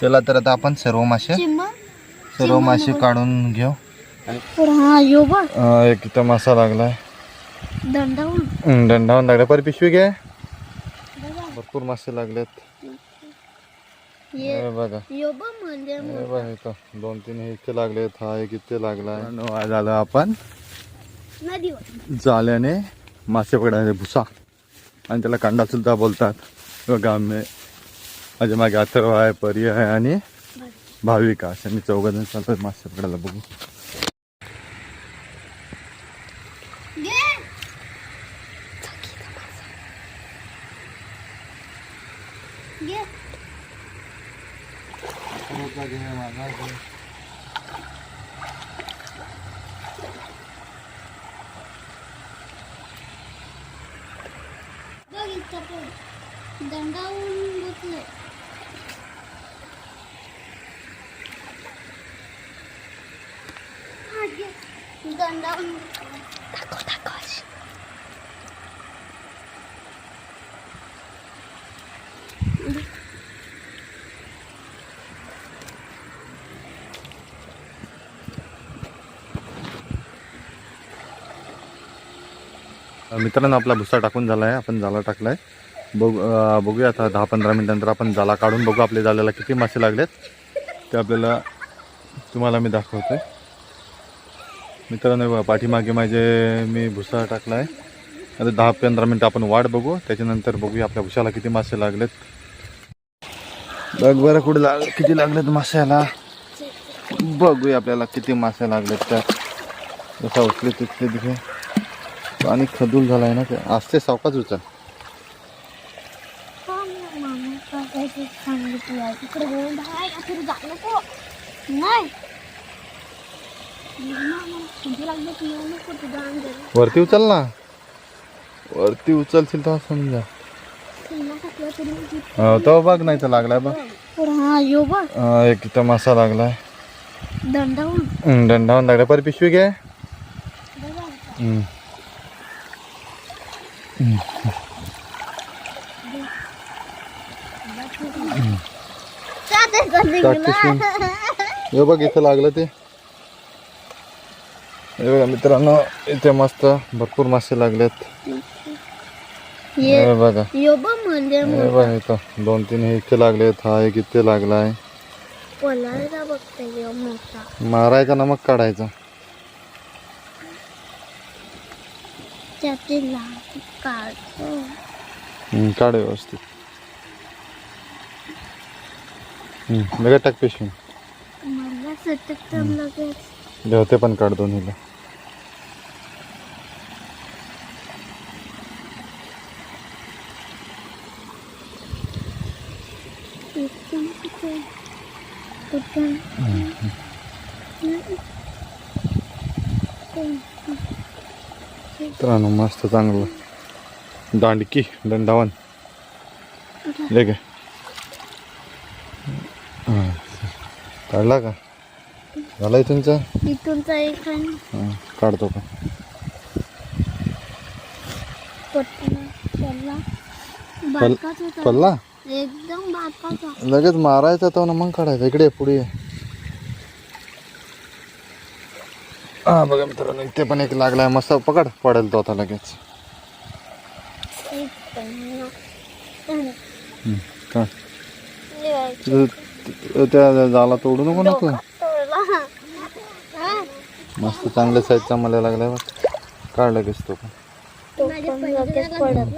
चला तर आता आपण सर्व मासे सर्व मासे काढून घेऊ. हा एक इथं मासा लागलाय. दंडावून हम्म, दंडावून लागला पर पिशवी घे. भरपूर मासे लागलेत. ये हे बघा. दोन तीन हे इथे लागलेत. हा एक इथे लागलाय. आलो आपण जाल्याने मासे पकडायचे भुसा आणि त्याला कांदा सुद्धा बोलतात बघा माझ्या मागे अथर्व आहे परी आहे आणि भाविका असे मी चौघजण चालतो मासे पकडायला बघू. बघ इथं मित्रांनो आपला भुसा टाकून झाला आहे आपण जाला टाकलाय. बघू बघूया आता दहा पंधरा मिनिटानंतर आपण जाला काढून बघू आपल्या जाल्याला किती मासे लागलेत. ते आपल्याला तुम्हाला मी दाखवतोय मित्रांनो पाठीमागे माझे मी भुसा टाकला आहे आता दहा पंधरा मिनटं आपण वाट बघू त्याच्यानंतर बघूया आपल्या भुशाला किती मासे लागलेत बघ बरं कुठे लाग किती लागलेत माश्याला बघूया आपल्याला किती मासे लागलेत त्यात जसा उचले तिथले तिथे पाणी खदूल झालाय ना ते असते सावकाच उचल नाही वरती उचल ना. वरती उचलशील तेव्हा समजा. तरी ती बघ नाही तर लागलाय बघ. एक इथं मासा लागलाय. दंडावून दंडावून लागलाय. पर पिशवी घे. बघ इथं लागलं ते. हे बघा मित्रांनो इथे मस्त भरपूर मासे लागलेत. हे बघा. यो बघ हे बघा इथं दोन तीन हे इथे लागलेत. हा एक इथे लागलाय. मारायचा काढायचा? लाग काढतो. हम्म, काढ व्यवस्थित. लगेच टाक पिशवी. मला सटक तर लगेच जेवते पण काढ दोन्हीला एकदम कुठे कुठे मित्रांनो मस्त चांगलं. दांडकी दंडावन. हां. काढला का? झाला तुमचा? इथूनचा एक काढतो का? होता. पल्ला एकदम लगेच मारायचा तो ना मग काढायचा. इकडे पुढे. हा बघा मित्रांनो इथे पण एक लागलाय मस्त. पकड पडेल तो आता लगेच. त्या झाला तोडू नको ना तू. मस्त चांगल्या साईजचा मला लागलाय काढ लगेच तो पण तो पण लगेच पडत.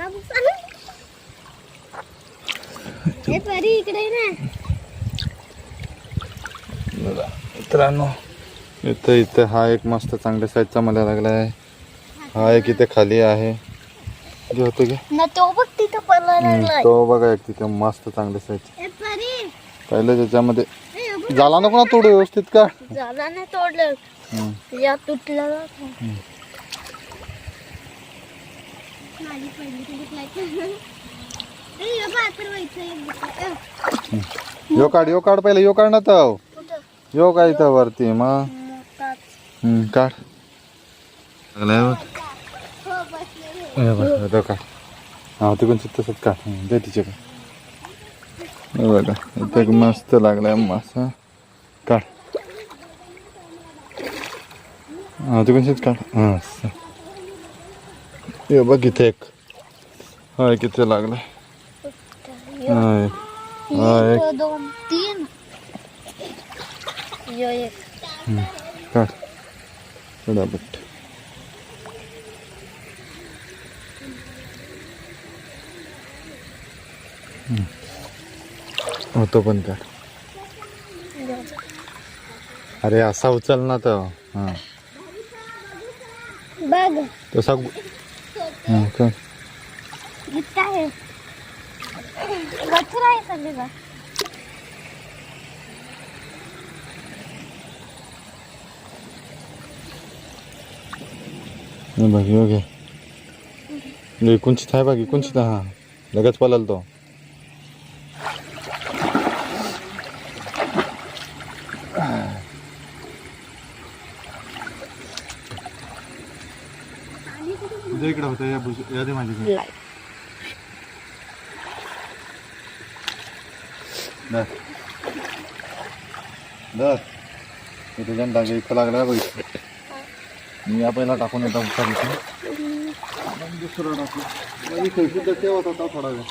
ए, परी इकडे ये ना. बघा मित्रांनो इथं इथं हा एक मस्त चांगल्या साईजचा मला लागलाय हा एक इथे खाली आहे. घे होते घे ना तो बघ तिथं पडला हम्म, लागलाय. तो बघा एक तिथे मस्त चांगल्या साईज पहिले त्याच्यामध्ये. झाला नको ना तोडू व्यवस्थित का? झाला नाही तोडलं. हम्म. या तुटला माझी पहिली यो काढ यो काढ पहिले यो काढ ना तर यो काय इथं वरती मग? काढ. काढ. हा तिकडून तसंच काढ. दे तिचे हे बघा इथे मस्त लागलाय मासा. काढ. हा तू काढ. हा बघ इथे एक. हा किती लागलाय. हा एक एक एक दोन तीन यो एक काढ पटापट हम्म. तो पण काढ अरे असा उचल ना तर हा बघ तसा हा काढ इतका आहे वचर आहे सगळे का हे बघ ह्यो घे हे एकोणचित आहे बघ एकोणचित हा लगेच पळाल तो इकडे होतं या बुज या दे माझ्याकडे दर. दर. हे तुझ्या टाके इथं लागलाय बघ मी या पहिला टाकून येतो. उचल इथे दुसरं टाकू. इथे सुद्धा ठेवत होता थोडा वेळ.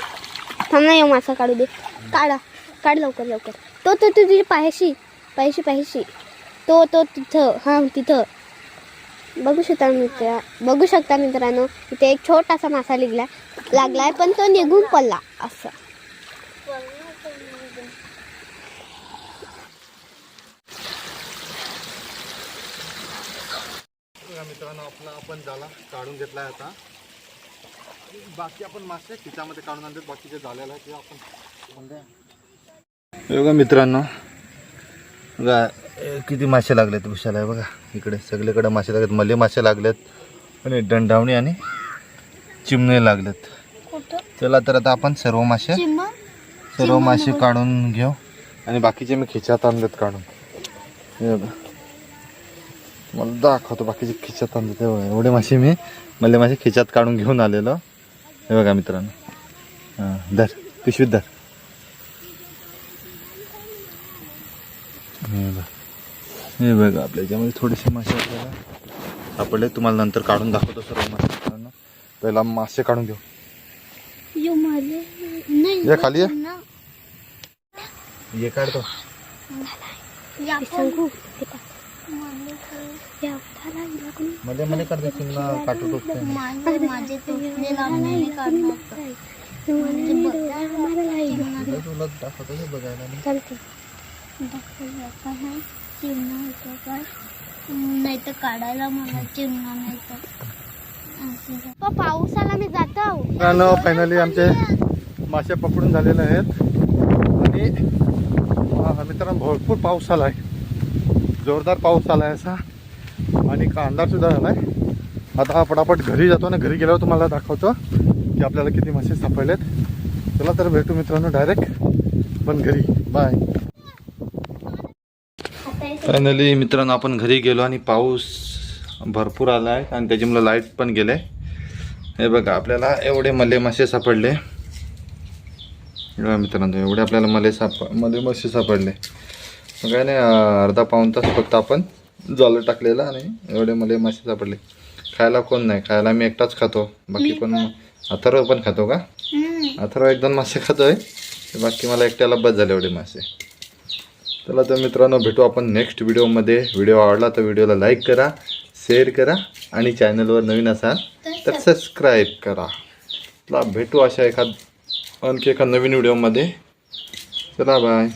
थांब ना मासा काढू दे. काढा. काढ लवकर लवकर. तो तो तुझी पायाशी. पायाशी पायाशी. तो तो तिथं. हां तिथं. बघू शकता मित्र बघू शकता मित्रांनो इथे एक छोटासा मासा निघला. लागलाय पण तो निघून पडला. असं बघा मित्रांनो आपला आपण झाला काढून घेतलाय आता. आणि बाकी आपण मासे खिचामध्ये काढून आणतात बाकीचे झालेलं आहे ते आपण बघा मित्रांनो बघा किती मासे लागलेत विशाला बघा इकडे सगळीकडे मासे लागलेत मले मासे लागलेत आणि दंडावणी आणि चिमणे लागलेत. चला तर आता आपण सर्व मासे सर्व मासे काढून घेऊ. आणि बाकीचे मी खिच्यात आणलेत काढून. बघा. मला दाखवतो बाकीचे खिच्यात आणले ते बघा. एवढे मासे मी मले मासे खिच्यात काढून घेऊन आलेलो. हे बघा मित्रांनो. हां धर पिशवीत धर. हे बघा. हे बघा आपल्या याच्यामध्ये थोडेसे मासे आपल्याला सापडले तुम्हाला नंतर काढून दाखवतो सर्व मासे मित्रांनो. पहिला मासे काढून घेऊ. यो माझे नाही ये खाली ये. ना. ये काढतो. या सांगू मध्ये मध्ये काढतो चिन्ह काटू टोकते माझे माझे लागलेले काढणार तुला दाखवतो हे बघायला मी. चालते नाही तर काढायला मला चिमणा नाही तर पावसाला मी जातो. मित्रांनो फायनली आमचे मासे पकडून झालेले आहेत. आणि मित्रांनो भरपूर पाऊस आला आहे जोरदार पाऊस आला आहे असा. आणि कांदासुद्धा झाला आहे. आता पटापट घरी जातो ना घरी गेल्यावर तुम्हाला दाखवतो की आपल्याला किती मासे सापडलेत. चला तर भेटू मित्रांनो डायरेक्ट पण घरी. बाय फायनली मित्रांनो आपण घरी गेलो आणि पाऊस भरपूर आला आहे आणि त्याच्यामुळे लाइट पण गेले. हे बघा आपल्याला एवढे मले मासे सापडले. मित्रांनो एवढे आपल्याला मले साप मले मासे सापडले. काय नाही अर्धा पाऊण तास फक्त आपण जालं टाकलेलं आणि एवढे मले मासे सापडले. खायला कोण नाही खायला मी एकटाच खातो. बाकी कोण अथर्व पण खातो का? अथर्व एक दोन मासे खातोय. बाकी मला एकट्याला बस झाले एवढे मासे चला तर मित्रांनो भेटू आपण नेक्स्ट व्हिडिओमध्ये व्हिडिओ आवडला तर व्हिडिओला लाईक करा शेअर करा आणि चॅनलवर नवीन असाल तर सबस्क्राईब करा. चला भेटू अशा एखाद आणखी एका नवीन व्हिडिओमध्ये चला बाय